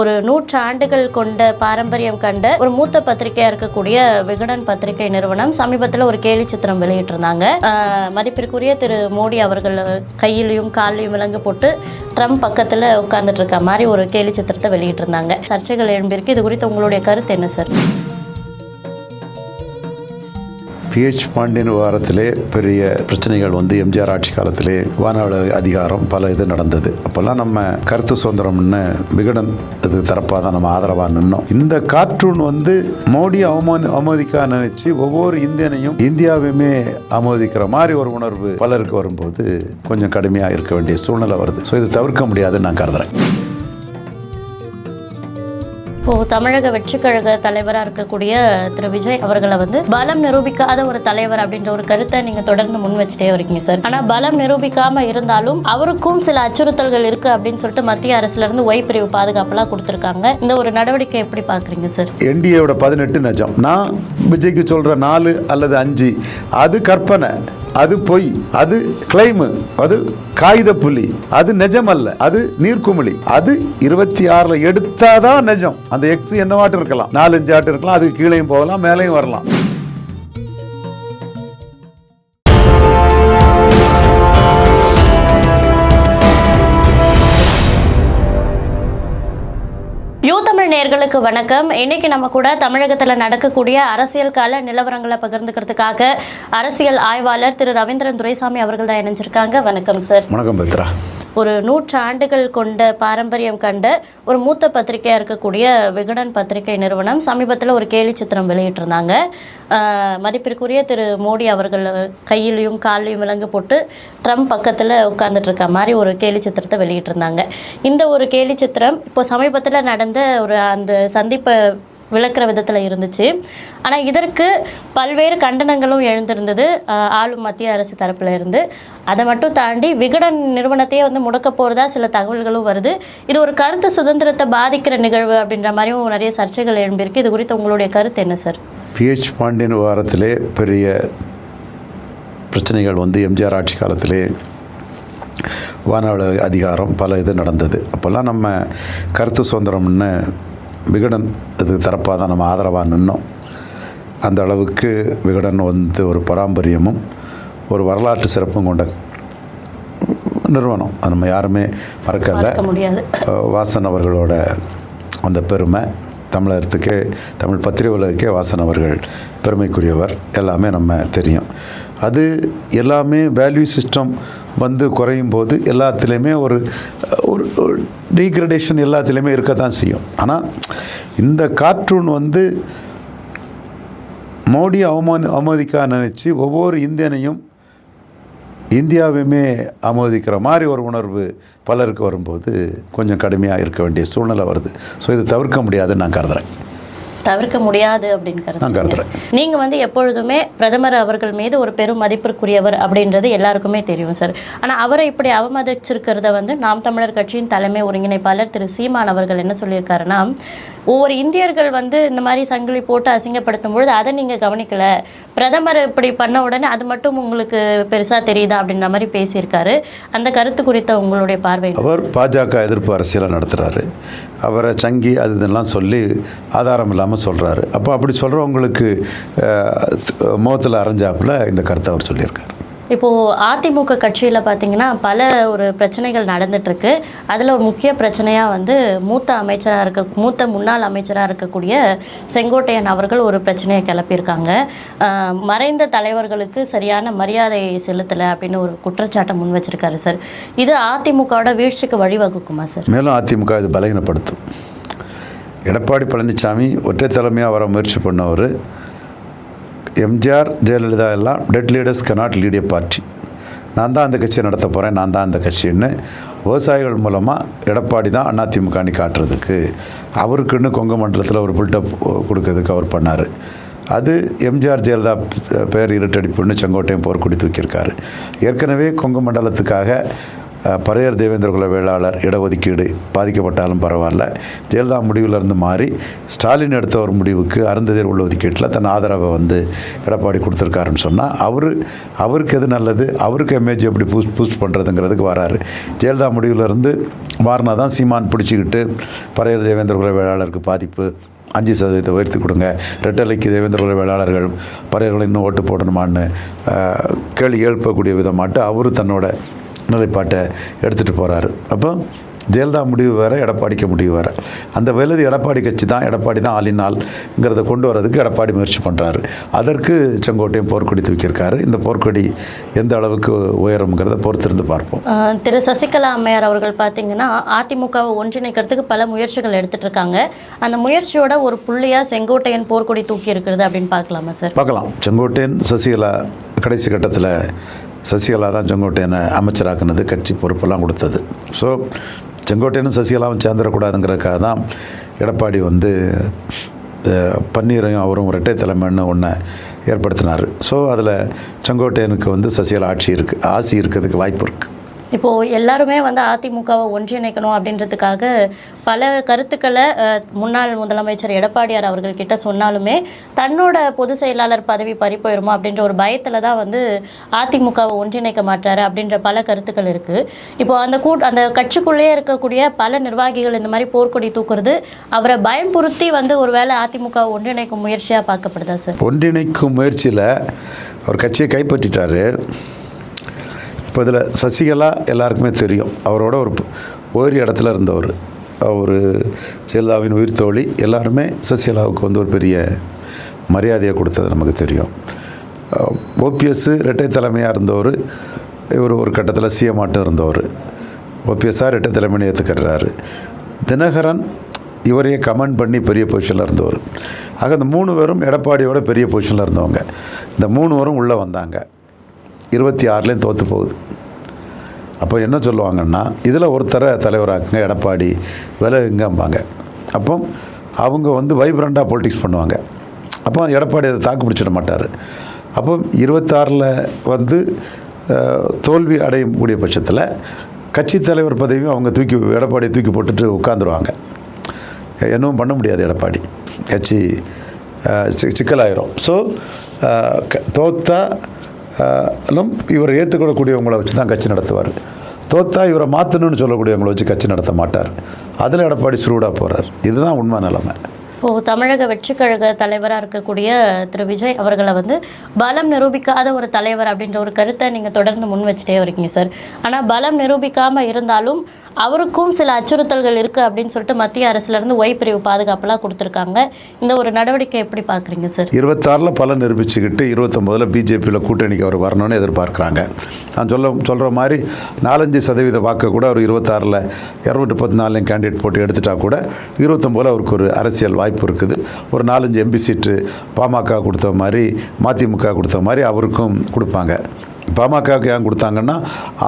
ஒரு நூற்றாண்டுகள் கொண்ட பாரம்பரியம் கண்ட ஒரு மூத்த பத்திரிகையா இருக்கக்கூடிய விகடன் பத்திரிகை நிறுவனம் சமீபத்தில் ஒரு கேலி சித்திரம் வெளியிட்டிருந்தாங்க. மதிப்பிற்குரிய திரு மோடி அவர்கள் கையிலையும் கால்லையும் விலங்கு போட்டு ட்ரம்ப் பக்கத்தில் உட்கார்ந்துட்டு இருக்க மாதிரி ஒரு கேலி சித்திரத்தை வெளியிட்டிருந்தாங்க. சர்ச்சைகள் எழும்பியிருக்கு. இது குறித்து உங்களுடைய கருத்து என்ன சார்? பிஹெச் பாண்டியன் விவகாரத்திலே பெரிய பிரச்சனைகள் வந்து எம்ஜிஆர் ஆட்சி காலத்திலே வானொலி அதிகாரம் பல இது நடந்தது. அப்போல்லாம் நம்ம கருத்து சுதந்திரம்னு விகடன் இது தரப்பாக தான் நம்ம ஆதரவாக நின்னோம். இந்த கார்ட்டூன் வந்து மோடி அவமான அவமதிக்க நினைச்சு ஒவ்வொரு இந்தியனையும் இந்தியாவையுமே அவமதிக்கிற மாதிரி ஒரு உணர்வு பலருக்கு வரும்போது கொஞ்சம் கடுமையாக இருக்க வேண்டிய சூழ்நிலை வருது. ஸோ இது தவிர்க்க முடியாதுன்னு நான் கருதுறேன். இப்போ தமிழக வெற்றிக்கழக தலைவராக இருக்கக்கூடிய திரு விஜய் அவர்களை வந்து பலம் நிரூபிக்காத ஒரு தலைவர் அப்படின்ற ஒரு கருத்தை நீங்க தொடர்ந்து முன் வச்சுட்டே வரீங்க சார். ஆனா பலம் நிரூபிக்காம இருந்தாலும் அவருக்கும் சில அச்சுறுத்தல்கள் இருக்கு அப்படின்னு சொல்லிட்டு மத்திய அரசுல இருந்து ஒய் பிரிவு பாதுகாப்பெல்லாம் கொடுத்துருக்காங்க. இந்த ஒரு நடவடிக்கை எப்படி பாக்குறீங்க சார்? என்டிஏவோட பதினெட்டு நஜம். நான் விஜய்க்கு சொல்ற நாலு அல்லது அஞ்சு. அது கற்பனை. அது பொய் அது கிளைமு அது காகித புலி அது நிஜம் அல்ல அது நீர்க்குமிழி. அது இருபத்தி ஆறுல எடுத்தாதான் நிஜம். அந்த எக்ஸ் என்னவாட்டு இருக்கலாம்? நாலஞ்சு ஆட்டு இருக்கலாம். அதுக்கு கீழேயும் போகலாம் மேலேயும் வரலாம். தமிழ் நேர்களுக்கு வணக்கம். இன்னைக்கு நம்ம கூட தமிழகத்தில் நடக்கக்கூடிய அரசியல் கால நிலவரங்களை பகிர்ந்துக்கிறதுக்காக அரசியல் ஆய்வாளர் திரு ரவீந்திரன் துரைசாமி அவர்கள் தான் இணைஞ்சிருக்காங்க. வணக்கம் சார். வணக்கம் பத்ரா ஒரு நூற்றாண்டுகள் கொண்ட பாரம்பரியம் கண்ட ஒரு மூத்த பத்திரிகையாக இருக்கக்கூடிய விகடன் பத்திரிகை நிறுவனம் சமீபத்தில் ஒரு கேலி சித்திரம் வெளியிட்டிருந்தாங்க. மதிப்பிற்குரிய திரு மோடி அவர்கள் கையிலையும் கால்லையும் விலங்கு போட்டு ட்ரம்ப் பக்கத்தில் உட்கார்ந்துட்டு இருக்க மாதிரி ஒரு கேலி சித்திரத்தை வெளியிட்டிருந்தாங்க. இந்த ஒரு கேலி சித்திரம் இப்போ சமீபத்தில் நடந்த ஒரு அந்த சந்திப்பை விளக்குற விதத்தில் இருந்துச்சு. ஆனால் இதற்கு பல்வேறு கண்டனங்களும் எழுந்திருந்தது ஆளும் மத்திய அரசு தரப்பில் இருந்து. அதை மட்டும் தாண்டி விகடன் நிறுவனத்தையே வந்து முடக்க போகிறதா சில தகவல்களும் வருது. இது ஒரு கருத்து சுதந்திரத்தை பாதிக்கிற நிகழ்வு அப்படின்ற மாதிரியும் நிறைய சர்ச்சைகள் எழும்பியிருக்கு. இது குறித்து உங்களுடைய கருத்து என்ன சார்? பிஹெச் பாண்டியன் வாரத்திலே பெரிய பிரச்சனைகள் வந்து எம்ஜிஆர் ஆட்சி காலத்திலே வானொலி அதிகாரம் பல இது நடந்தது. அப்போல்லாம் நம்ம கருத்து சுதந்திரம்னு விகடன் இது தரப்பாக தான் நம்ம ஆதரவாக நின்னோம். அந்த அளவுக்கு விகடன் வந்து ஒரு பாரம்பரியமும் ஒரு வரலாற்று சிறப்பும் கொண்ட நிறுவனம். அது நம்ம யாருமே மறக்கல. வாசன் அவர்களோட அந்த பெருமை தமிழகத்துக்கே தமிழ் பத்திரிகை உலகுக்கே வாசன் அவர்கள் பெருமைக்குரியவர். எல்லாமே நம்ம தெரியும். அது எல்லாமே வேல்யூ சிஸ்டம் வந்து குறையும் போது எல்லாத்துலேயுமே ஒரு ஒரு டீக்ரடேஷன் எல்லாத்துலேயுமே இருக்க தான் செய்யும். ஆனால் இந்த கார்ட்டூன் வந்து மோடி அவமான அவமதிக்க நினச்சி ஒவ்வொரு இந்தியனையும் இந்தியாவையுமே அமோதிக்கிற மாதிரி ஒரு உணர்வு பலருக்கு வரும்போது கொஞ்சம் கடுமையாக இருக்க வேண்டிய சூழ்நிலை வருது. ஸோ இதை தவிர்க்க முடியாதுன்னு நான் கருதுகிறேன் தவிர்க்க முடியாது அப்படின்னு நீங்க வந்து எப்பொழுதுமே பிரதமர் அவர்கள் மீது ஒரு பெரும் மதிப்பிற்குரியவர் அப்படின்றது எல்லாருக்குமே தெரியும் சார் ஆனா அவரை இப்படி அவமதிச்சிருக்கிறத வந்து நாம் தமிழர் கட்சியின் தலைமை ஒருங்கிணைப்பாளர் திரு சீமான் அவர்கள் என்ன சொல்லியிருக்காருன்னா ஒவ்வொரு இந்தியர்கள் வந்து இந்த மாதிரி சங்கிலி போட்டு அசிங்கப்படுத்தும் பொழுது அதை நீங்கள் கவனிக்கலை. பிரதமர் இப்படி பண்ண உடனே அது மட்டும் உங்களுக்கு பெருசாக தெரியுதா அப்படின்ற மாதிரி பேசியிருக்காரு. அந்த கருத்து குறித்த உங்களுடைய பார்வை அவர் பாஜக எதிர்ப்பு அரசியலாக நடத்துகிறாரு அவரை சங்கி அது இதெல்லாம் சொல்லி ஆதாரம் இல்லாமல் சொல்கிறாரு அப்போ அப்படி சொல்கிறவங்களுக்கு முகத்தில் அரைஞ்சாப்புல இந்த கருத்தை அவர் சொல்லியிருக்காரு. இப்போது அதிமுக கட்சியில் பார்த்தீங்கன்னா பல ஒரு பிரச்சனைகள் நடந்துட்டுருக்கு. அதில் ஒரு முக்கிய பிரச்சனையாக வந்து மூத்த அமைச்சராக இருக்க மூத்த முன்னாள் அமைச்சராக இருக்கக்கூடிய செங்கோட்டையன் அவர்கள் ஒரு பிரச்சனையை கிளப்பியிருக்காங்க. மறைந்த தலைவர்களுக்கு சரியான மரியாதை செலுத்தலை அப்படின்னு ஒரு குற்றச்சாட்டை முன் வச்சிருக்காரு சார். இது அதிமுகவோட வீழ்ச்சிக்கு வழிவகுக்குமா சார்? மேலும் அதிமுக இது பலகீனப்படுத்தும். எடப்பாடி பழனிசாமி ஒற்றை தலைமையாக வர முயற்சி பண்ணவர். எம்ஜிஆர் ஜெயலலிதா எல்லாம் dead leaders cannot lead a party நான் தான் அந்த கட்சியை நடத்த போகிறேன் நான் தான் அந்த கட்சின்னு விவசாயிகள் மூலமாக எடப்பாடி தான் அதிமுக அணி காட்டுறதுக்கு அவருக்குன்னு கொங்கு மண்டலத்தில் ஒரு பில்டப் கொடுக்கறதுக்கு அவர் பண்ணார். அது எம்ஜிஆர் ஜெயலலிதா பெயர் இருட்டடிப்புன்னு செங்கோட்டையும் போர்க்குடி தூக்கியிருக்காரு. ஏற்கனவே கொங்கு மண்டலத்துக்காக பரையர் பறையர் தேவேந்திரகுல வேளாளர் இடஒதுக்கீடு பாதிக்கப்பட்டாலும் பரவாயில்ல. ஜெயலலிதா முடிவிலிருந்து மாறி ஸ்டாலின் எடுத்த ஒரு முடிவுக்கு அருந்ததியர் உள்ள ஒதுக்கீட்டில் தன் ஆதரவை வந்து எடப்பாடி கொடுத்துருக்காருன்னு சொன்னால் அவர் அவருக்கு எது நல்லது அவருக்கு எம்ஏஜி எப்படி பூஸ்ட் பூஸ்ட் பண்ணுறதுங்கிறதுக்கு வராரு. ஜெயலலிதா முடிவிலிருந்து மாறினா தான் சீமான் பிடிச்சிக்கிட்டு பறையர் தேவேந்திரகுல வேளாளருக்கு பாதிப்பு அஞ்சு சதவீதத்தை உயர்த்தி கொடுங்க. ரெட்டலைக்கு தேவேந்திரகுல வேளாளர்கள் பறையர்கள் இன்னும் ஓட்டு போடணுமான்னு கேள்வி எழுப்பக்கூடிய விதமாட்டு அவர் தன்னோட நிலைப்பாட்டை எடுத்துகிட்டு போகிறாரு அப்போ ஜெயலலிதா முடிவு வேறு எடப்பாடிக்கு முடிவு வேறு. அந்த வயது எடப்பாடி கட்சி தான் எடப்பாடி தான் ஆளினால்ங்கிறத கொண்டு வரதுக்கு எடப்பாடி முயற்சி பண்ணுறாரு அதற்கு செங்கோட்டையும் போர்க்கொடி தூக்கியிருக்காரு. இந்த போர்க்கொடி எந்த அளவுக்கு உயருங்கிறத பொறுத்திருந்து பார்ப்போம். திரு சசிகலா அம்மையார் அவர்கள் பார்த்தீங்கன்னா அதிமுகவை ஒன்றிணைக்கிறதுக்கு பல முயற்சிகள் எடுத்துட்டு இருக்காங்க அந்த முயற்சியோட ஒரு புள்ளியா செங்கோட்டையன் போர்க்கொடி தூக்கி இருக்கிறது அப்படின்னு பார்க்கலாமா சார்? பார்க்கலாம். செங்கோட்டையன் சசிகலா கடைசி கட்டத்தில் சசிகலா தான் செங்கோட்டையனை அமைச்சராக்குனது கட்சி பொறுப்பெல்லாம் கொடுத்தது. ஸோ செங்கோட்டையனும் சசிகலாவும் சேர்ந்துடக்கூடாதுங்கிறதுக்காக தான் எடப்பாடி வந்து பன்னீரையும் அவரும் இரட்டை தலைமைன்னு ஒன்றை ஏற்படுத்தினார். ஸோ அதில் செங்கோட்டையனுக்கு வந்து சசிகலா ஆட்சி இருக்குது ஆசி இருக்கிறதுக்கு வாய்ப்பு இருக்குது இப்போது எல்லாருமே வந்து அதிமுகவை ஒன்றிணைக்கணும் அப்படின்றதுக்காக பல கருத்துக்களை முன்னாள் முதலமைச்சர் எடப்பாடியார் அவர்கள் கிட்ட சொன்னாலுமே தன்னோட பொதுச் செயலாளர் பதவி பறி போயிருமோ அப்படின்ற ஒரு பயத்தில் தான் வந்து அதிமுகவை ஒன்றிணைக்க மாட்டாரு அப்படின்ற பல கருத்துக்கள் இருக்குது இப்போது அந்த கூட் அந்த கட்சிக்குள்ளேயே இருக்கக்கூடிய பல நிர்வாகிகள் இந்த மாதிரி போர்க்கொடி தூக்குறது அவரை பயம்புறுத்தி வந்து ஒரு வேளை அதிமுகவை ஒன்றிணைக்கும் முயற்சியாக பார்க்கப்படுதா சார்? ஒன்றிணைக்கும் முயற்சியில் அவர் கட்சியை கைப்பற்றிட்டாரு. இப்போ இதில் சசிகலா எல்லாருக்குமே தெரியும். அவரோட ஒரு ஒரு இடத்துல இருந்தவர். அவர் ஜெயலலிதாவின் உயிர் தோழி. எல்லாருமே சசிகலாவுக்கு வந்து ஒரு பெரிய மரியாதையை கொடுத்தது நமக்கு தெரியும். ஓபிஎஸ் இரட்டை தலைமையாக இருந்தவர். இவர் ஒரு கட்டத்தில் சிஎமாட்டம் இருந்தவர். ஓபிஎஸ்ஆர் இரட்டை தலைமையை ஏற்றுக்கிறாரு தினகரன் இவரையே கமெண்ட் பண்ணி பெரிய பொசிஷனில் இருந்தவர். ஆக இந்த மூணு பேரும் எடப்பாடியோட பெரிய பொசிஷனில் இருந்தவங்க. இந்த மூணு பேரும் உள்ளே வந்தாங்க. இருபத்தி ஆறுலேயும் தோற்று போகுது. அப்போ என்ன சொல்லுவாங்கன்னா இதில் ஒருத்தரை தலைவராக்குங்க எடப்பாடி விலகுங்கம்பாங்க. அப்போ அவங்க வந்து வைப்ரண்ட்டாக பொலிட்டிக்ஸ் பண்ணுவாங்க. அப்போ எடப்பாடி அதை தாக்கு பிடிச்சிட மாட்டார். அப்போ இருபத்தாறில் வந்து தோல்வி தோல்வி அடையக்கூடிய பட்சத்தில் கட்சி தலைவர் பதவியும் அவங்க தூக்கி எடப்பாடியை தூக்கி போட்டுட்டு உட்காந்துருவாங்க என்னவும் பண்ண முடியாது எடப்பாடி. கட்சி சிக்கலாயிரும். ஸோ தோத்தா இவரை ஏற்றுக்கொள்ளக்கூடியவங்களை வச்சு தான் கட்சி நடத்துவார். தோத்தா இவரை மாற்றணும்னு சொல்லக்கூடியவங்களை வச்சு கட்சி நடத்த மாட்டார். அதில் எடப்பாடி சுருடாக போகிறார் இதுதான் உண்மை நிலைமை. இப்போது தமிழக வெற்றிக் கழக தலைவராக இருக்கக்கூடிய திரு விஜய் அவர்களை வந்து பலம் நிரூபிக்காத ஒரு தலைவர் அப்படின்ற ஒரு கருத்தை நீங்கள் தொடர்ந்து முன் வச்சுட்டே வரீங்க சார். ஆனால் பலம் நிரூபிக்காமல் இருந்தாலும் அவருக்கும் சில அச்சுறுத்தல்கள் இருக்குது அப்படின்னு சொல்லிட்டு மத்திய அரசுலேருந்து ஒய் பிரிவு பாதுகாப்பெல்லாம் கொடுத்துருக்காங்க. இந்த ஒரு நடவடிக்கை எப்படி பார்க்குறீங்க சார் இருபத்தாறில் பல நிரூபிச்சுக்கிட்டு இருபத்தொம்போதில் பிஜேபியில் கூட்டணிக்கு அவர் வரணும்னு எதிர்பார்க்குறாங்க. நான் சொல்ல சொல்கிற மாதிரி நாலஞ்சு சதவீத வாக்கு கூட அவர் இருபத்தாறில் இரநூத்தி முப்பத்தி நாலுலையும் கேண்டிடேட் போட்டு எடுத்துட்டா கூட இருபத்தொம்போதில் அவருக்கு ஒரு அரசியல் வாய்ப்பு இருக்குது. ஒரு நாலஞ்சு எம்பி சீட்டு பாமக கொடுத்த மாதிரி மதிமுக கொடுத்த மாதிரி அவருக்கும் கொடுப்பாங்க. பாமகவுக்கு ஏன் கொடுத்தாங்கன்னா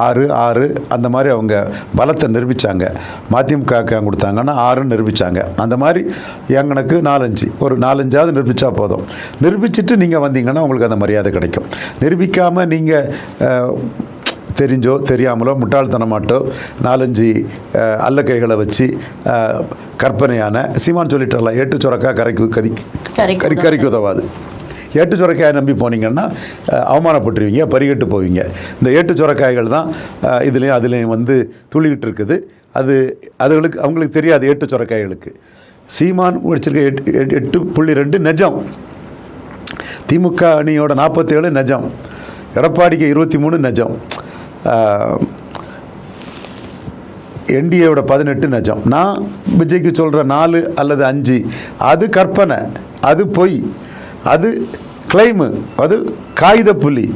ஆறு ஆறு அந்த மாதிரி அவங்க பலத்தை நிரூபித்தாங்க மதிமுகவுக்கு ஏன் கொடுத்தாங்கன்னா ஆறுன்னு நிரூபித்தாங்க அந்த மாதிரி எங்களுக்கு நாலஞ்சு. ஒரு நாலஞ்சாவது நிரூபித்தா போதும். நிரூபிச்சுட்டு நீங்கள் வந்தீங்கன்னா உங்களுக்கு அந்த மரியாதை கிடைக்கும். நிரூபிக்காமல் நீங்கள் தெரிஞ்சோ தெரியாமலோ முட்டாள்தனமாட்டோ நாலஞ்சு அஹ், அல்லக்கைகளை வச்சு கற்பனையான சீமான் சொல்லிட்டால ஏட்டு சுரக்கா கரைக்கு கதி கரைக்கு உதவாது. ஏட்டு சுரக்காயை நம்பி போனீங்கன்னா அவமானப்பட்டுருவீங்க பறிகட்டு போவீங்க. இந்த ஏட்டு சுரக்காய்கள் தான் இதுலேயும் அதுலேயும் வந்து துளிக்கிட்டு இருக்குது. அது அதுகளுக்கு அவங்களுக்கு தெரியாது ஏட்டு சுரக்காய்களுக்கு. சீமான் வச்சிருக்க எட்டு எட்டு- எட்டு புள்ளி ரெண்டு நெஜம். திமுக அணியோட நாற்பத்தேழு நிஜம். எடப்பாடிக்கு இருபத்தி மூணு நிஜம். என்டிஏவோட பதினெட்டு நிஜம். நான் விஜய்க்கு சொல்கிற நாலு அல்லது அஞ்சு அது கற்பனை அது பொய். அது கிளைமு அது காகித புள்ளி.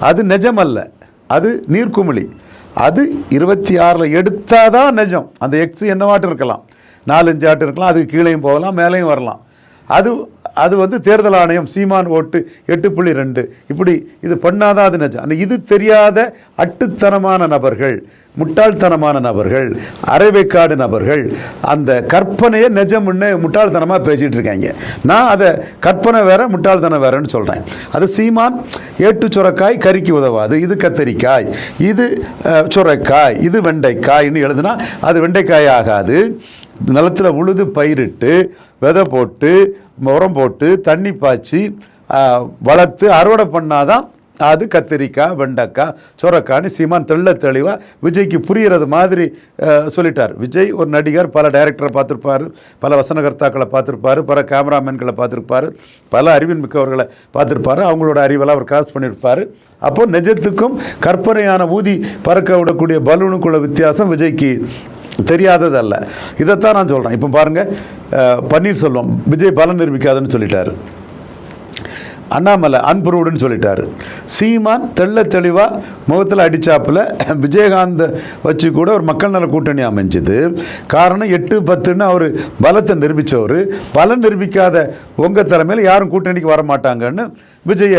அது நிஜம் அல்ல அது நீர்க்குமிழி. அது இருபத்தி ஆறில் எடுத்தால் தான் நிஜம். அந்த எக்ஸ் என்னவாட்டும் இருக்கலாம்? நாலஞ்சு ஆட்டம் இருக்கலாம். அதுக்கு கீழேயும் போகலாம் மேலேயும் வரலாம். அது அது வந்து தேர்தல் ஆணையம் சீமான் ஓட்டு எட்டு புள்ளி ரெண்டு. இப்படி இது பண்ணாதான் அது நிஜம். ஆனா இது தெரியாத அட்டுத்தனமான நபர்கள் முட்டாள்தனமான நபர்கள் அரைவேக்காடு நபர்கள் அந்த கற்பனையை நிஜம்னு முட்டாள்தனமாக பேசிகிட்டு இருக்காங்க. நான் அதை கற்பனை வேற முட்டாள்தனம் வேறன்னு சொல்கிறேன் அது சீமான் ஏட்டு சுரக்காய் கறிக்கு உதவாது இது கத்தரிக்காய் இது சுரக்காய் சுரைக்காய் இது வெண்டைக்காய்னு எழுதுனா அது வெண்டைக்காய் ஆகாது. நிலத்தில் உழுது பயிரிட்டு விதை போட்டு உரம் போட்டு தண்ணி பாய்ச்சி வளர்த்து அறுவடை பண்ணாதான் அது கத்திரிக்காய் வெண்டைக்காய் சுரக்காய்னு சீமான் தெள்ள தெளிவாக விஜய்க்கு புரிகிறது மாதிரி சொல்லிட்டார். விஜய் ஒரு நடிகர் பல டைரக்டரை பார்த்துருப்பாரு பல வசனகர்த்தாக்களை பார்த்துருப்பாரு பல கேமராமேன்களை பார்த்துருப்பாரு பல அறிவின் மிக்கவர்களை பார்த்துருப்பாரு. அவங்களோட அறிவெல்லாம் அவர் கிராஸ் பண்ணியிருப்பார். அப்போ நிஜத்துக்கும் கற்பனையான ஊதி பறக்க விடக்கூடிய பலூனுக்குள்ள வித்தியாசம் விஜய்க்கு தெரியாததல்ல. இதைத்தான் நான் சொல்கிறேன் இப்போ பாருங்கள் பன்னீர்செல்வம் விஜய் பலன் நிரூபிக்காதுன்னு சொல்லிட்டார். அண்ணாமலை அன்புருவுடன் சொல்லிட்டார். சீமான் தெள்ள தெளிவாக முகத்தில் அடிச்சாப்புல. விஜயகாந்த் வச்சு கூட ஒரு மக்கள் நல கூட்டணி அமைஞ்சது. காரணம் எட்டு பத்துன்னு அவர் பலத்தை நிரூபித்தவர் பலம் நிரூபிக்காத உங்கள் தலைமையில் யாரும் கூட்டணிக்கு வர மாட்டாங்கன்னு விஜய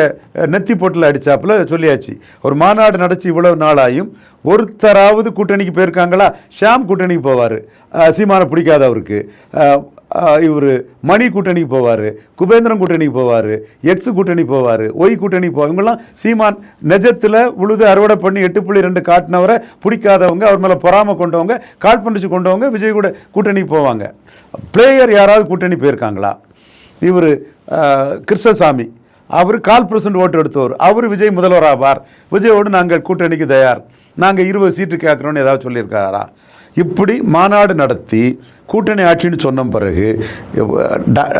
நெத்தி போட்டில் அடித்தாப்புல சொல்லியாச்சு. ஒரு மாநாடு நடத்தி இவ்வளவு நாளாயும் ஒருத்தராவது கூட்டணிக்கு போயிருக்காங்களா? ஷாம் கூட்டணிக்கு போவார். சீமானை பிடிக்காத அவருக்கு. இவர் மணி கூட்டணிக்கு போவார் குபேந்திரன் கூட்டணிக்கு போவார் எக்ஸ் கூட்டணி போவார் ஒய் கூட்டணி போவார். இவங்கெல்லாம் சீமான் நெஜத்தில் உழுது அறுவடை பண்ணி எட்டு புள்ளி ரெண்டு காட்டினவரை பிடிக்காதவங்க அவர் மேலே பொறாமை கொண்டவங்க கால் பண்ணிச்சு கொண்டவங்க விஜய் கூட கூட்டணி போவாங்க. பிளேயர் யாராவது கூட்டணி போயிருக்காங்களா? இவர் கிருஷ்ணசாமி. அவர் கால் பர்சன்ட் ஓட்டு எடுத்தவர். அவர் விஜய் முதல்வர் ஆவார். விஜயோடு நாங்கள் கூட்டணிக்கு தயார். நாங்கள் இருபது சீட்டு கேட்குறோன்னு ஏதாவது சொல்லியிருக்காரா? இப்படி மாநாடு நடத்தி கூட்டணி ஆட்சின்னு சொன்ன பிறகு டா-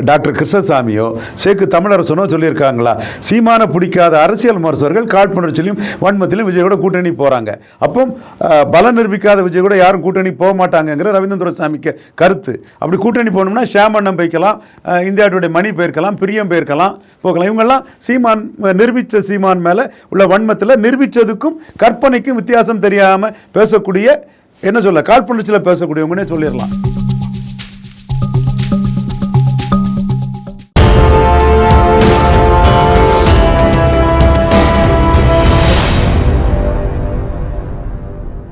டாக்டர் கிருஷ்ணசாமியோ சேக்கு தமிழரசனோ சொல்லியிருக்காங்களா? சீமான பிடிக்காத அரசியல் விமர்சகர்கள் காழ்ப்புணர்ச்சியிலும் வன்மத்திலும் விஜயோட கூட்டணி போகிறாங்க அப்போ பலம் நிரூபிக்காத விஜய் கூட யாரும் கூட்டணி போக மாட்டாங்கங்கிற ரவீந்திர சாமிக்கு கருத்து. அப்படி கூட்டணி போகணும்னா ஷியாமண்ணம் போய்க்கலாம் இந்தியாவுடைய மணி போயிருக்கலாம் பிரியம் போயிருக்கலாம் போகலாம். இவங்கெல்லாம் சீமான் நிரூபித்த சீமான் மேலே உள்ள வன்மத்தில் நிரூபித்ததுக்கும் கற்பனைக்கும் வித்தியாசம் தெரியாமல் பேசக்கூடிய என்ன சொல்ல? காழ்ப்புணர்ச்சியில் பேசக்கூடியவங்கன்னே சொல்லிடலாம்.